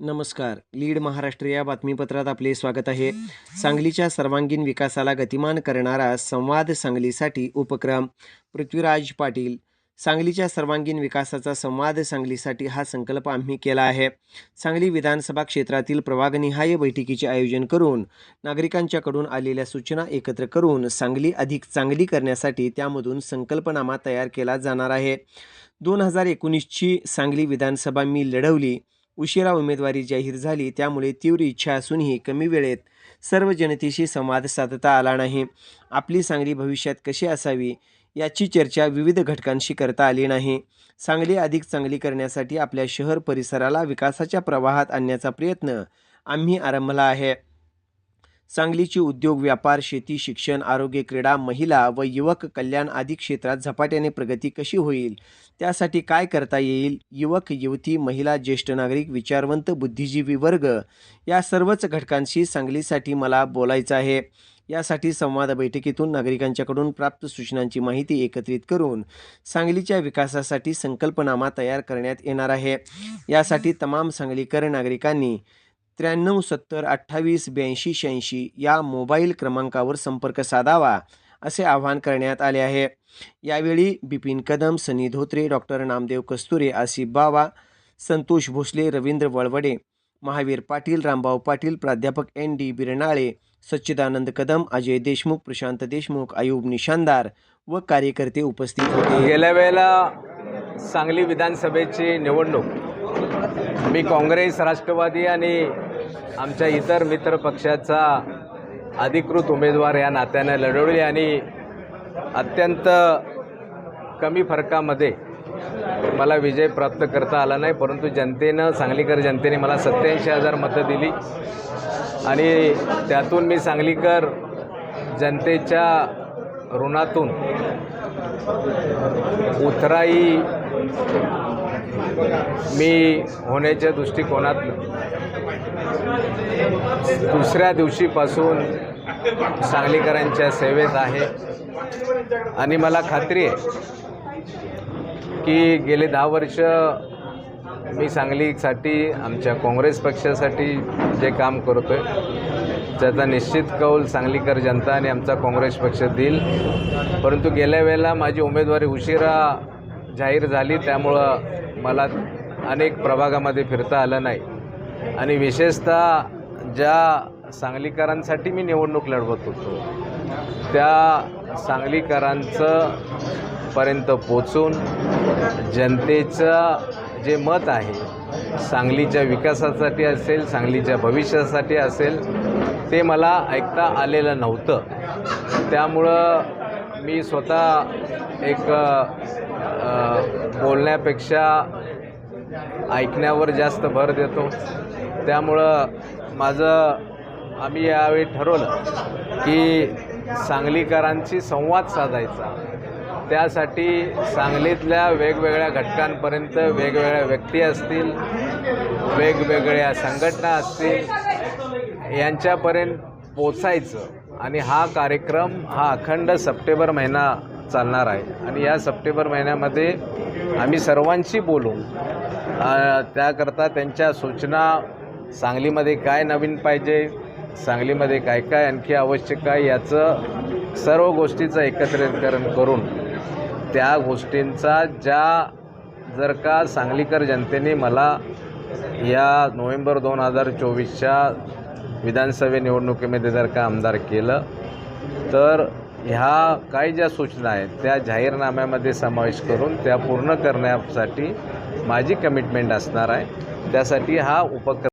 नमस्कार. लीड महाराष्ट्र या बातमीपत्रात आपले स्वागत आहे. सांगलीच्या सर्वांगीण विकासाला गतिमान करणारा संवाद सांगलीसाठी उपक्रम. पृथ्वीराज पाटील. सांगलीच्या सर्वांगीण विकासाचा संवाद सांगलीसाठी हा संकल्प आम्ही केला आहे. सांगली विधानसभा क्षेत्रातील प्रभागनिहाय बैठकीचे आयोजन करून नागरिकांच्याकडून आलेल्या सूचना एकत्र करून सांगली अधिक चांगली करण्यासाठी त्यामधून संकल्पनामा तयार केला जाणार आहे. दोन हजार एकोणीसची सांगली विधानसभा मी लढवली. उशिरा उमेदवारी जाहीर झाली त्यामुळे तीव्र इच्छा असूनही कमी वेळेत सर्व जनतेशी संवाद साधता आला नाही. आपली सांगली भविष्यात कशी असावी याची चर्चा विविध घटकांशी करता आली नाही. सांगली अधिक चांगली करण्यासाठी आपल्या शहर परिसराला विकासाच्या प्रवाहात आणण्याचा प्रयत्न आम्ही आरंभला आहे. सांगलीची उद्योग व्यापार शेती शिक्षण आरोग्य क्रीडा महिला व युवक कल्याण आदी क्षेत्रात झपाट्याने प्रगती कशी होईल? त्यासाठी काय करता येईल? युवक युवती महिला ज्येष्ठ नागरिक विचारवंत बुद्धिजीवी वर्ग या सर्वच घटकांशी सांगलीसाठी मला बोलायचं आहे. यासाठी संवाद बैठकीतून नागरिकांच्याकडून प्राप्त सूचनांची माहिती एकत्रित करून सांगलीच्या विकासासाठी संकल्पनामा तयार करण्यात येणार आहे. यासाठी तमाम सांगलीकर नागरिकांनी त्र्याण्णव सत्तर अठ्ठावीस ब्याऐंशी शहाऐंशी या मोबाईल क्रमांकावर संपर्क साधावा असे आवाहन करण्यात आले आहे. यावेळी बिपिन कदम सनी धोत्रे डॉक्टर नामदेव कस्तुरे आसिफ बावा संतोष भोसले रवींद्र वळवडे महावीर पाटील रामभाऊ पाटील प्राध्यापक एन डी बिरनाळे सच्चिदानंद कदम अजय देशमुख प्रशांत देशमुख आयुब निशानदार व कार्यकर्ते उपस्थित होते. गेल्या वेळेला सांगली विधानसभेची निवडणूक मी काँग्रेस राष्ट्रवादी आणि आमच्या इतर मित्र पक्षाचा अधिकृत उमेदवार या नात्याने लढवली आणि अत्यंत कमी फरकामध्ये मला विजय प्राप्त करता आला नाही परंतु जनतेनं सांगलीकर जनतेने मला सत्याऐंशी हजार मतं दिली. आणि त्यातून मी सांगलीकर जनतेच्या ऋणातून उतराई मी होण्याच्या दृष्टिकोनात दुसऱ्या दिवशीपासून सांगलीकरांच्या सेवेत आहे. आणि मला खात्री आहे की गेले दहा वर्ष मी सांगलीसाठी आमच्या काँग्रेस पक्षासाठी जे काम करतो आहे त्याचा निश्चित कौल सांगलीकर जनता आणि आमचा काँग्रेस पक्ष देईल. परंतु गेल्या वेळेला माझी उमेदवारी उशिरा जाहीर झाली त्यामुळं मला अनेक प्रभागामध्ये फिरता आलं नाही. आणि विशेषतः ज्या सांगलीकरांसाठी मी निवडणूक लढवत होतो त्या सांगलीकरांचं पर्यंत पोचून जनतेचं जे मत आहे सांगलीच्या विकासासाठी असेल सांगलीच्या भविष्यासाठी असेल ते मला ऐकता आलेलं नव्हतं. त्यामुळं मी स्वतः एक बोलण्यापेक्षा ऐकण्यावर जास्त भर देतो. त्यामुळं माझं आम्ही यावेळी ठरवलं की सांगलीकरांशी संवाद साधायचा. त्यासाठी सांगलीतल्या वेगवेगळ्या घटकांपर्यंत वेगवेगळ्या व्यक्ती असतील वेगवेगळ्या संघटना असतील यांच्यापर्यंत पोचायचं आणि हा कार्यक्रम हा अखंड सप्टेंबर महिना चालणार आहे. आणि या सप्टेंबर महिन्यामध्ये आम्ही सर्वांशी बोलू. त्याकरता त्यांच्या सूचना सांगलीमध्ये काय नवीन पाहिजे सांगलीमध्ये काय काय आणखी आवश्यक आहे याचं सर्व गोष्टीचं एकत्रीकरण करून त्या गोष्टींचा ज्या जर का सांगलीकर जनतेने मला या नोव्हेंबर दोन हजार चोवीसच्या विधानसभे निवडणुकीमध्ये जर का आमदार केलं तर ह्या काही ज्या सूचना आहेत त्या जाहीरनाम्यामध्ये समावेश करून त्या पूर्ण करण्यासाठी माझी कमिटमेंट असणार आहे. त्यासाठी हा उपक्रम